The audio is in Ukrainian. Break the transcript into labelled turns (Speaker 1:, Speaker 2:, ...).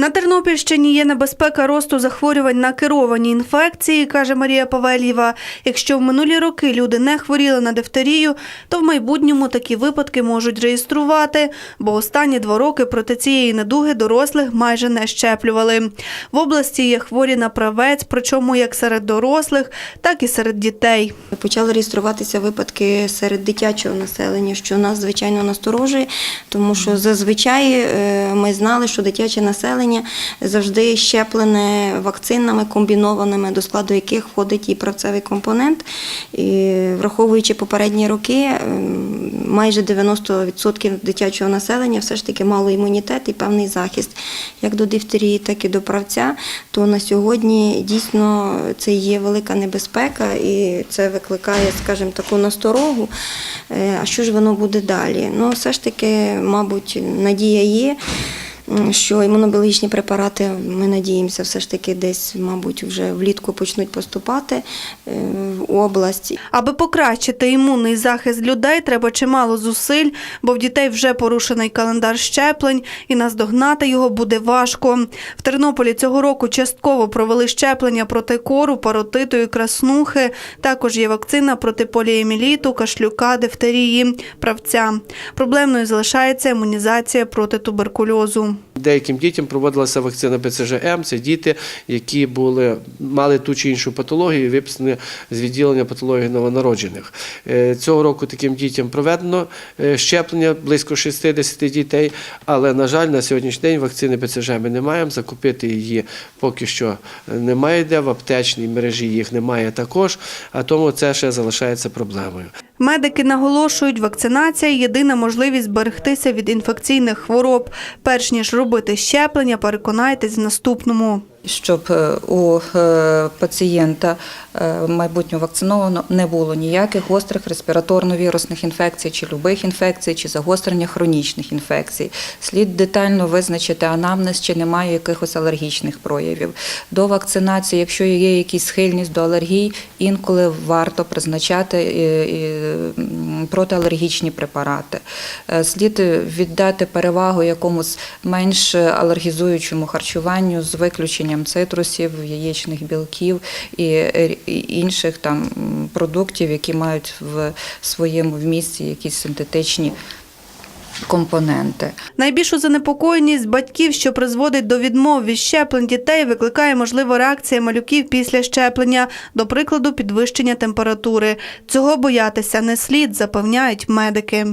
Speaker 1: На Тернопільщині є небезпека росту захворювань на керовані інфекції, каже Марія Павелєва. Якщо в минулі роки люди не хворіли на дифтерію, то в майбутньому такі випадки можуть реєструвати, бо останні два роки проти цієї недуги дорослих майже не щеплювали. В області є хворі на правець, причому як серед дорослих, так і серед дітей.
Speaker 2: Почали реєструватися випадки серед дитячого населення, що нас звичайно насторожує, тому що зазвичай е, ми знали, що дитяче населення завжди щеплене вакцинами комбінованими, до складу яких входить і правцевий компонент. І враховуючи попередні роки, е, майже 90% дитячого населення все ж таки мало імунітет і певний захист як до дифтерії, так і до правця. То на сьогодні дійсно це є велика небезпека і це викликає, скажімо, таку насторогу. Е, А що ж воно буде далі? Ну, все ж таки, мабуть, надія є. Що імунобіологічні препарати, ми надіємося, все ж таки десь, мабуть, вже влітку почнуть поступати е, в область.
Speaker 1: Аби покращити імунний захист людей, треба чимало зусиль, бо в дітей вже порушений календар щеплень, і наздогнати його буде важко. В Тернополі цього року частково провели щеплення проти кору, паротиту і краснухи. Також є вакцина проти поліеміліту, кашлюка, дифтерії, правця. Проблемною залишається імунізація проти туберкульозу.
Speaker 3: Деяким дітям проводилася вакцина БЦЖМ. Це діти, які були, мали ту чи іншу патологію, виписані з відділення патології новонароджених. Е, Цього року таким дітям проведено е, щеплення близько 60 дітей, але, на жаль, на сьогоднішній день вакцини БЦЖ ми не маємо. Закупити її поки що немає де, в аптечній мережі їх немає також, а тому це ще залишається проблемою.
Speaker 1: Медики наголошують, вакцинація – єдина можливість зберегтися від інфекційних хвороб. Перш ніж робити щеплення, переконайтесь в наступному.
Speaker 4: Щоб е, у е, пацієнта е, майбутнього вакцинованого не було ніяких гострих респіраторно-вірусних інфекцій, чи любих інфекцій, чи загострення хронічних інфекцій. Слід детально визначити анамнез, чи немає якихось алергічних проявів. До вакцинації, якщо є якісь схильність до алергій, інколи варто призначати протиалергічні препарати. Е, Слід віддати перевагу якомусь менш алергізуючому харчуванню з виключенням цитрусів, яєчних білків і е, інших там продуктів, які мають в своєму вмісті якісь синтетичні компоненти.
Speaker 1: Найбільшу занепокоєність батьків, що призводить до відмов від щеплень дітей, викликає можлива реакція малюків після щеплення, до прикладу, підвищення температури. Цього боятися не слід, запевняють медики.